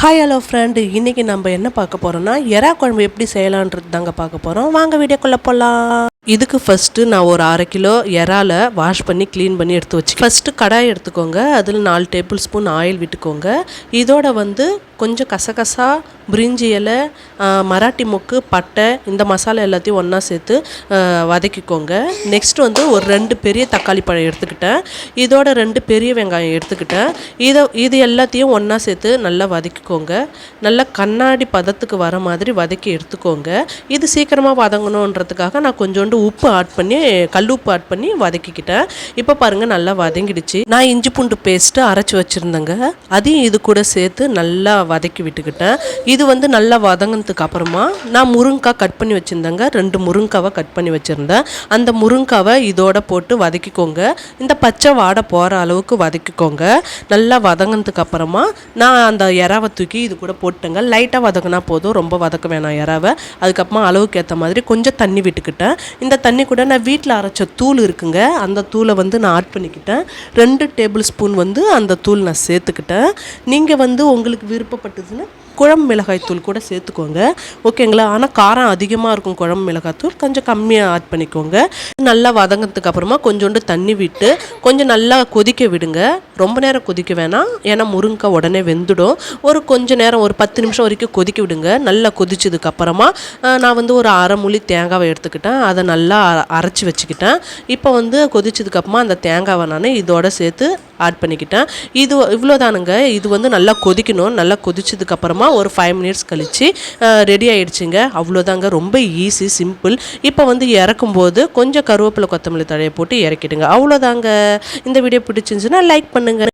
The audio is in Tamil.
ஹாய் ஹலோ ஃப்ரெண்டு இன்றைக்கி நம்ம என்ன பார்க்க போகிறோம்னா எறா குழம்பு எப்படி செய்யலான்றது தாங்க பார்க்க போகிறோம் வாங்க வீடியோக்குள்ளே போகலாம் இதுக்கு ஃபஸ்ட்டு நான் ஒரு அரை கிலோ இறால வாஷ் பண்ணி க்ளீன் பண்ணி எடுத்து வச்சு ஃபஸ்ட்டு கடாய் எடுத்துக்கோங்க. அதில் நாலு டேபிள் ஸ்பூன் ஆயில் விட்டுக்கோங்க. இதோட வந்து கொஞ்சம் கசகசா பிரிஞ்சி இலை மராட்டி மொக்கு பட்டை இந்த மசாலா எல்லாத்தையும் ஒன்றா சேர்த்து வதக்கிக்கோங்க. நெக்ஸ்ட் வந்து ஒரு ரெண்டு பெரிய தக்காளி பழம் எடுத்துக்கிட்டேன். இதோட ரெண்டு பெரிய வெங்காயம் எடுத்துக்கிட்டேன். இதை இது எல்லாத்தையும் ஒன்றா சேர்த்து நல்லா வதக்கிக்கோங்க. நல்லா கண்ணாடி பதத்துக்கு வர மாதிரி வதக்கி எடுத்துக்கோங்க. இது சீக்கிரமாக வதங்கணுன்றதுக்காக நான் கொஞ்சோண்டு உப்பு ஆட் பண்ணி கல் உப்பு ஆட் பண்ணி வதக்கிக்கிட்டேன். இப்போ பாருங்கள் நல்லா வதங்கிடுச்சு. நான் இஞ்சி பூண்டு பேஸ்ட்டு அரைச்சி வச்சுருந்தேங்க. அதையும் இது கூட சேர்த்து நல்லா வதக்கி விட்டுக்கிட்டேன். இது வந்து நல்லா வதங்கினதுக்கு அப்புறமா நான் முருங்கைக்காய் கட் பண்ணி வச்சுருந்தேங்க. ரெண்டு முருங்காவை கட் பண்ணி வச்சுருந்தேன். அந்த முருங்காவை இதோட போட்டு வதக்கிக்கோங்க. இந்த பச்சை வாடை போகிற அளவுக்கு வதக்கிக்கோங்க. நல்லா வதங்கினதுக்கு அப்புறமா நான் அந்த இறாவை தூக்கி இது கூட போட்டுங்க லைட்டாக வதங்கினா போதும். ரொம்ப வதக்க வேணாம் இறாவை. அதுக்கப்புறமா அளவுக்கு ஏற்ற மாதிரி கொஞ்சம் தண்ணி விட்டுக்கிட்டேன். இந்த தண்ணி கூட நான் வீட்டில் அரைச்ச தூள் இருக்குங்க. அந்த தூளை வந்து நான் ஆட் பண்ணிக்கிட்டேன். ரெண்டு டேபிள் ஸ்பூன் வந்து அந்த தூள் நான் சேர்த்துக்கிட்டேன். நீங்கள் வந்து உங்களுக்கு விருப்பப்பட்டதுன்னு குழம்பு மிளகாய்த்தூள் கூட சேர்த்துக்கோங்க. ஓகேங்களா ஆனால் காரம் அதிகமாக இருக்கும் குழம்பு மிளகாய்த்தூள் கொஞ்சம் கம்மியாக ஆட் பண்ணிக்கோங்க. நல்லா வதங்கினதுக்கு அப்புறமா கொஞ்சோண்டு தண்ணி விட்டு கொஞ்சம் நல்லா கொதிக்க விடுங்க. ரொம்ப நேரம் கொதிக்க வேணாம். ஏன்னா முருங்கை உடனே வெந்துடும். ஒரு கொஞ்சம் நேரம் ஒரு பத்து நிமிஷம் வரைக்கும் கொதிக்க விடுங்க. நல்லா கொதிச்சதுக்கு அப்புறமா நான் வந்து ஒரு அரை முழி தேங்காவை எடுத்துக்கிட்டேன். அதை நல்லா அரைச்சி வச்சுக்கிட்டேன். இப்போ வந்து கொதிச்சதுக்கு அப்புறமா அந்த தேங்காவை நான் இதோட சேர்த்து ஆட் பண்ணிக்கிட்டேன். இது இவ்வளோதானுங்க இது வந்து நல்லா கொதிக்கணும். நல்லா கொதிச்சதுக்கப்புறமா ஒரு ஃபைவ் மினிட்ஸ் கழித்து ரெடி ஆகிடுச்சிங்க அவ்வளோதாங்க ரொம்ப ஈஸி சிம்பிள் இப்போ வந்து இறக்கும்போது கொஞ்சம் கருவேப்பிலை கொத்தமல்லி தழையை போட்டு இறக்கிடுங்க. அவ்வளோதாங்க இந்த வீடியோ பிடிச்சிருந்துச்சுன்னா லைக் பண்ணுங்கள்